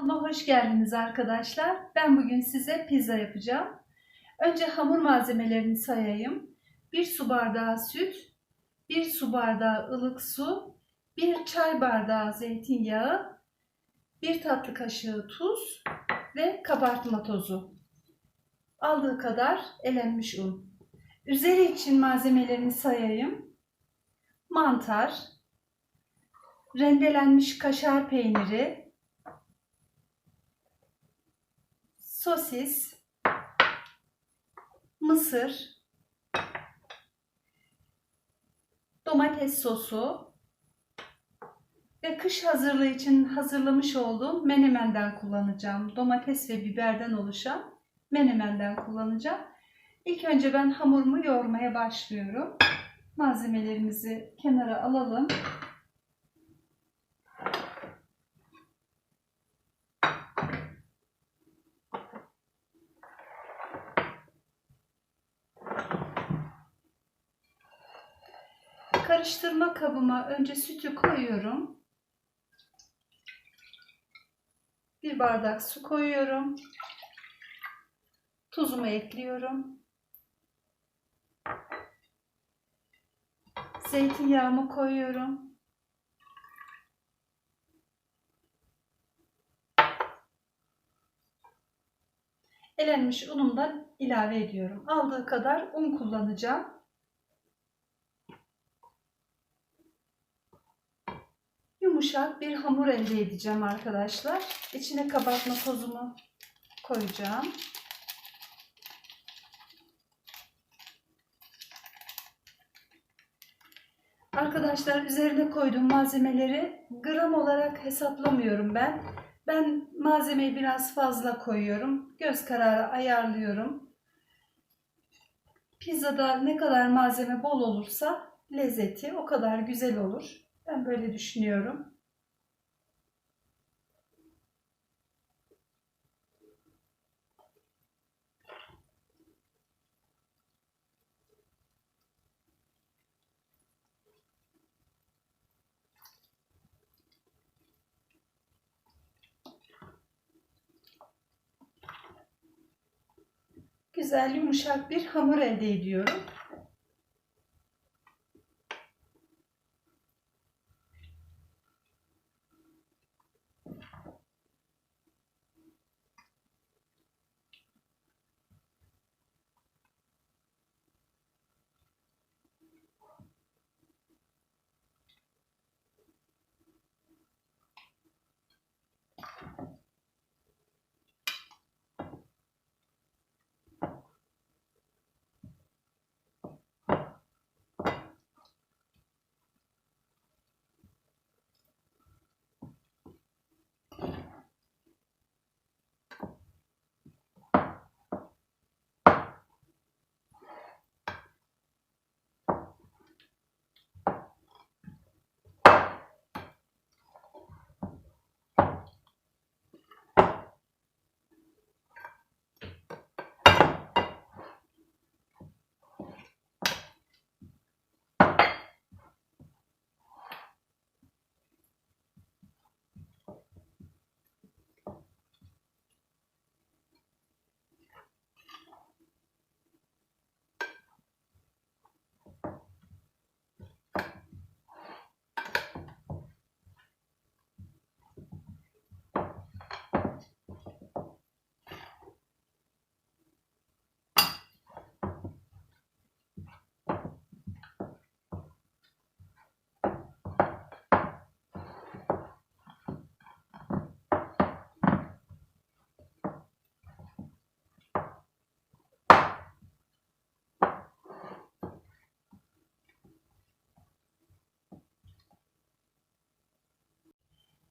Kanalıma hoş geldiniz arkadaşlar. Ben bugün size pizza yapacağım. Önce hamur malzemelerini sayayım. 1 su bardağı süt, 1 su bardağı ılık su, 1 çay bardağı zeytinyağı, 1 tatlı kaşığı tuz ve kabartma tozu. Aldığı kadar elenmiş un. Üzeri için malzemelerini sayayım. Mantar, rendelenmiş kaşar peyniri, sosis, mısır, domates sosu ve kış hazırlığı için hazırlamış olduğum menemenden kullanacağım. Domates ve biberden oluşan menemenden kullanacağım. İlk önce ben hamurumu yoğurmaya başlıyorum. Malzemelerimizi kenara alalım. Kabıma önce sütü koyuyorum. Bir bardak su koyuyorum. Tuzumu ekliyorum. Zeytinyağımı koyuyorum. Elenmiş unumdan ilave ediyorum. Aldığı kadar un kullanacağım. Yumuşak bir hamur elde edeceğim arkadaşlar. İçine kabartma tozumu koyacağım. Arkadaşlar üzerine koyduğum malzemeleri gram olarak hesaplamıyorum ben. Ben malzemeyi biraz fazla koyuyorum. Göz kararı ayarlıyorum. Pizzada ne kadar malzeme bol olursa lezzeti o kadar güzel olur. Ben böyle düşünüyorum. Güzel yumuşak bir hamur elde ediyorum.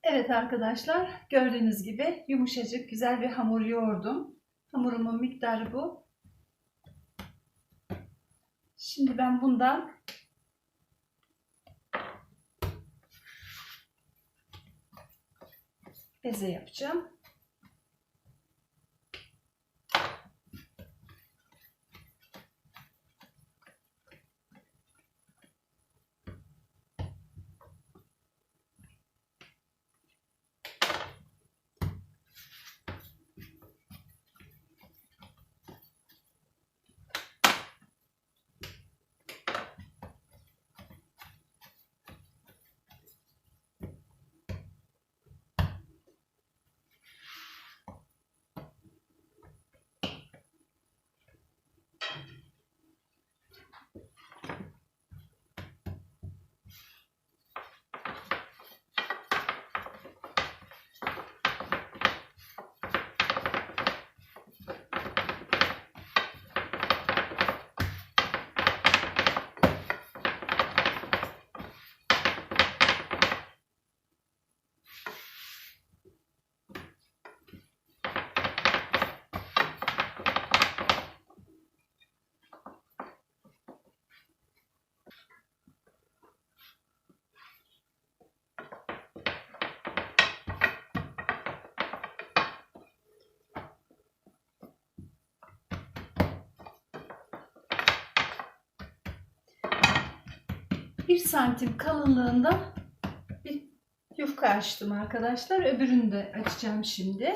Evet arkadaşlar gördüğünüz gibi yumuşacık güzel bir hamur yoğurdum. Hamurumun miktarı bu. Şimdi ben bundan beze yapacağım. Santim kalınlığında bir yufka açtım arkadaşlar. Öbürünü de açacağım şimdi.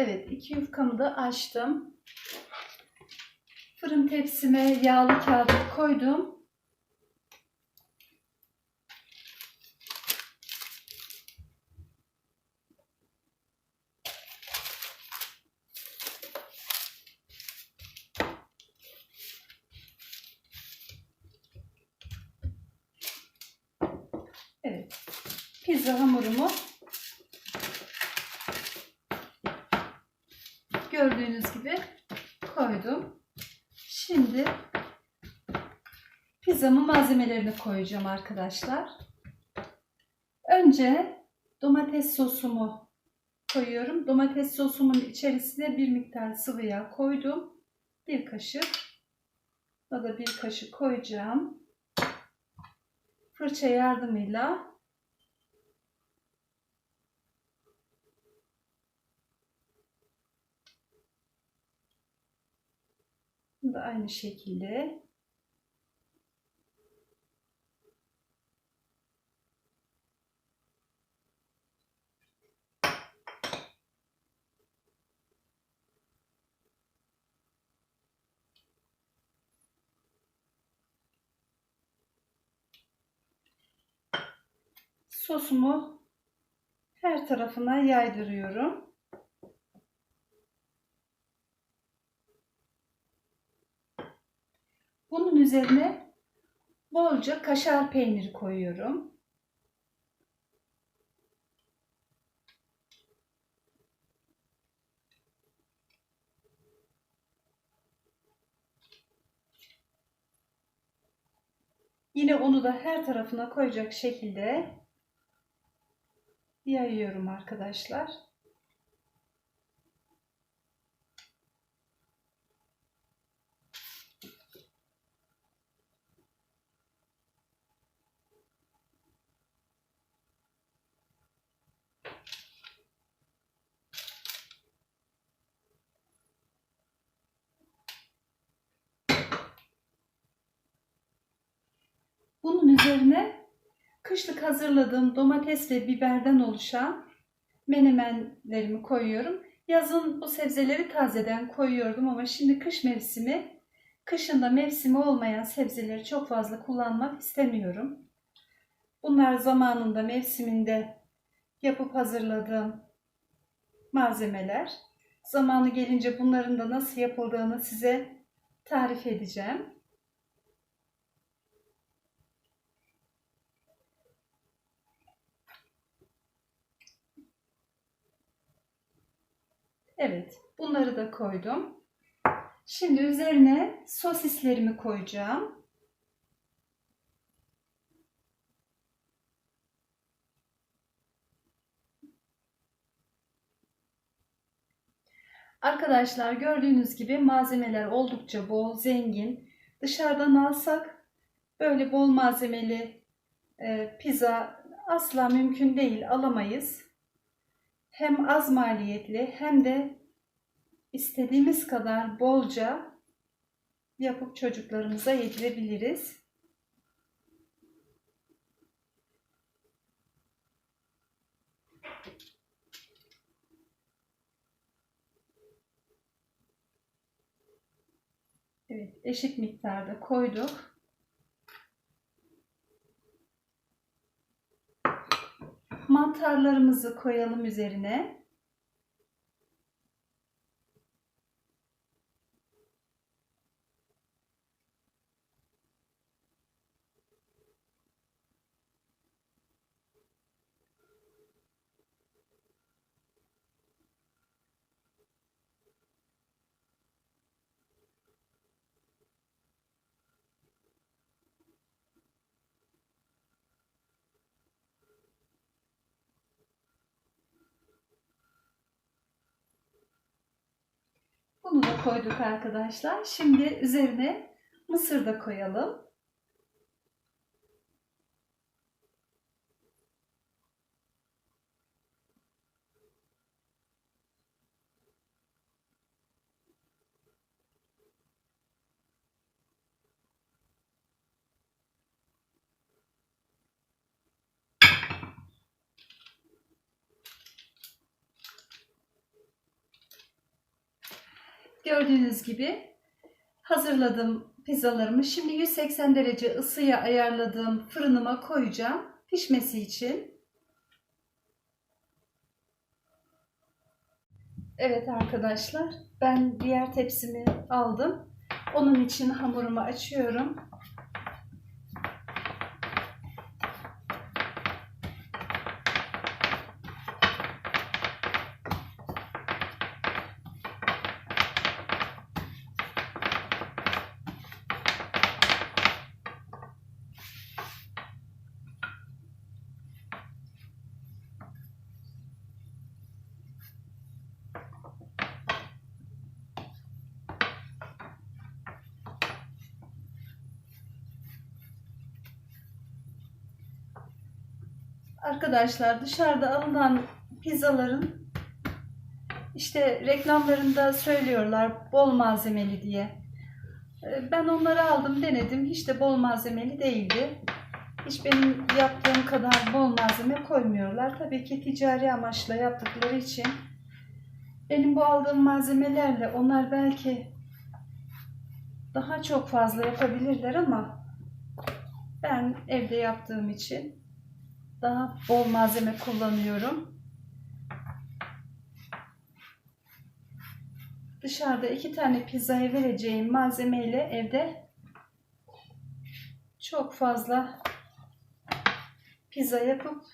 Evet, iki yufkamı da açtım. Fırın tepsime yağlı kağıt koydum. Evet. Pizza hamurumu gördüğünüz gibi koydum. Şimdi pizzamın malzemelerini koyacağım arkadaşlar. Önce domates sosumu koyuyorum. Domates sosumun içerisine bir miktar sıvı yağ koydum. Bir kaşık. Da da bir kaşık koyacağım. Fırça yardımıyla Bunu da aynı şekilde sosumu her tarafına yaydırıyorum. Bunun üzerine bolca kaşar peyniri koyuyorum. Yine onu da her tarafına koyacak şekilde yayıyorum arkadaşlar. Bunun üzerine kışlık hazırladığım domates ve biberden oluşan menemenlerimi koyuyorum. Yazın bu sebzeleri tazeden koyuyordum ama şimdi kış mevsimi, kışında mevsimi olmayan sebzeleri çok fazla kullanmak istemiyorum. Bunlar zamanında, mevsiminde yapıp hazırladığım malzemeler. Zamanı gelince bunların da nasıl yapıldığını size tarif edeceğim. Evet, bunları da koydum. Şimdi üzerine sosislerimi koyacağım. Arkadaşlar gördüğünüz gibi malzemeler oldukça bol, zengin. Dışarıdan alsak böyle bol malzemeli e, pizza asla mümkün değil, alamayız hem az maliyetli hem de istediğimiz kadar bolca yapıp çocuklarımıza yedirebiliriz. Evet, eşit miktarda koyduk. Mantarlarımızı koyalım üzerine. Da koyduk arkadaşlar. Şimdi üzerine mısır da koyalım. Gördüğünüz gibi hazırladım pizzalarımı. Şimdi 180 derece ısıya ayarladığım fırınıma koyacağım pişmesi için. Evet arkadaşlar ben diğer tepsimi aldım. Onun için hamurumu açıyorum. Arkadaşlar dışarıda alınan pizzaların işte reklamlarında söylüyorlar bol malzemeli diye. Ee, Ben onları aldım denedim. Hiç de bol malzemeli değildi. Hiç benim yaptığım kadar bol malzeme koymuyorlar. Tabii ki ticari amaçla yaptıkları için. Benim bu aldığım malzemelerle onlar belki daha çok fazla yapabilirler ama ben evde yaptığım için daha bol malzeme kullanıyorum. Dışarıda iki tane pizzaya vereceğim malzemeyle evde çok fazla pizza yapıp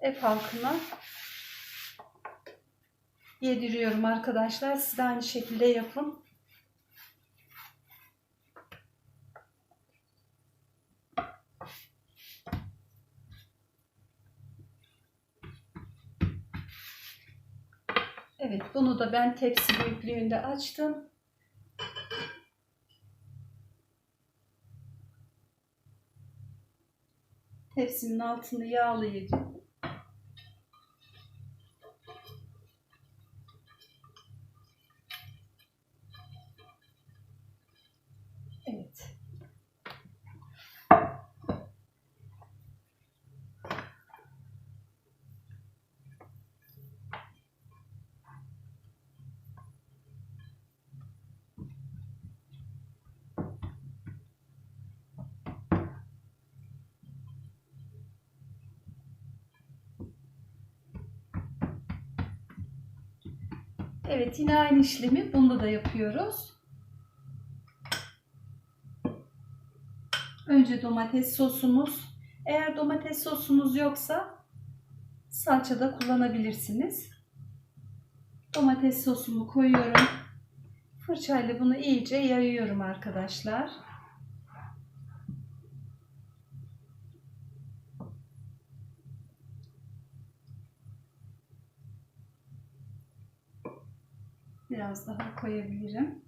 ev halkına yediriyorum arkadaşlar. Siz de aynı şekilde yapın. Evet, bunu da ben tepsi büyüklüğünde açtım. Tepsimin altını yağlayacağım. Evet. Evet yine aynı işlemi bunda da yapıyoruz. Önce domates sosumuz. Eğer domates sosunuz yoksa salça da kullanabilirsiniz. Domates sosumu koyuyorum. Fırçayla bunu iyice yayıyorum arkadaşlar. Biraz daha koyabilirim.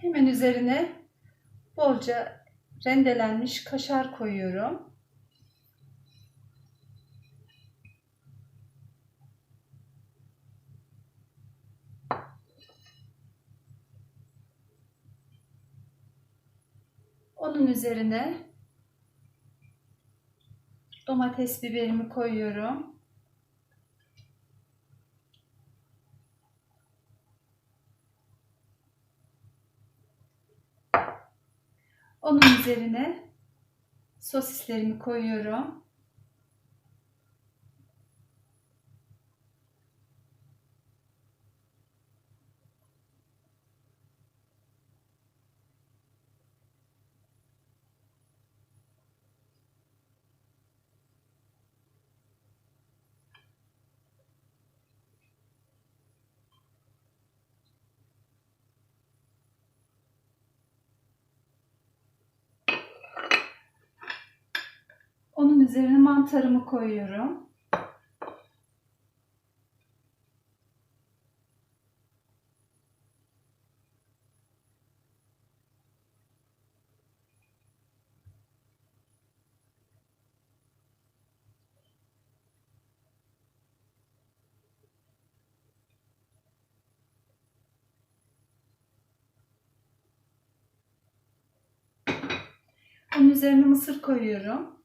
Hemen üzerine bolca rendelenmiş kaşar koyuyorum. Onun üzerine domates biberimi koyuyorum. Onun üzerine sosislerimi koyuyorum. Üzerine mantarımı koyuyorum. Onun üzerine mısır koyuyorum.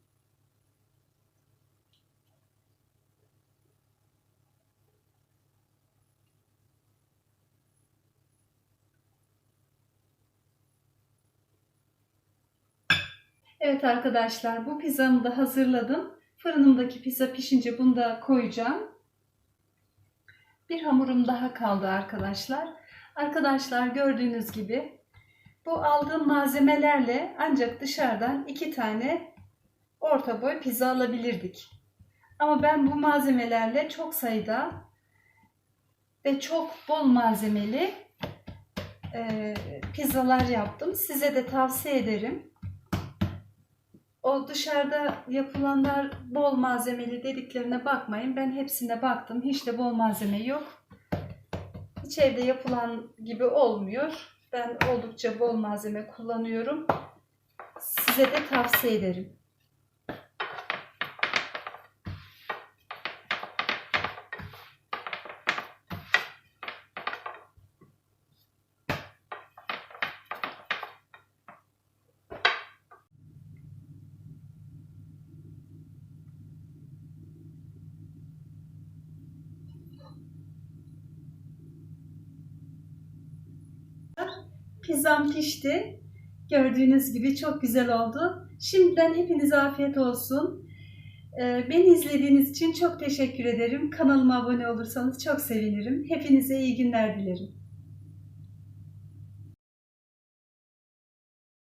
Evet arkadaşlar bu pizzamı da hazırladım. Fırınımdaki pizza pişince bunu da koyacağım. Bir hamurum daha kaldı arkadaşlar. Arkadaşlar gördüğünüz gibi bu aldığım malzemelerle ancak dışarıdan iki tane orta boy pizza alabilirdik. Ama ben bu malzemelerle çok sayıda ve çok bol malzemeli e, pizzalar yaptım. Size de tavsiye ederim. O dışarıda yapılanlar bol malzemeli dediklerine bakmayın. Ben hepsine baktım. Hiç de bol malzeme yok. Hiç evde yapılan gibi olmuyor. Ben oldukça bol malzeme kullanıyorum. Size de tavsiye ederim. Pizzam pişti. Gördüğünüz gibi çok güzel oldu. Şimdiden hepinize afiyet olsun. Ee, Beni izlediğiniz için çok teşekkür ederim. Kanalıma abone olursanız çok sevinirim. Hepinize iyi günler dilerim.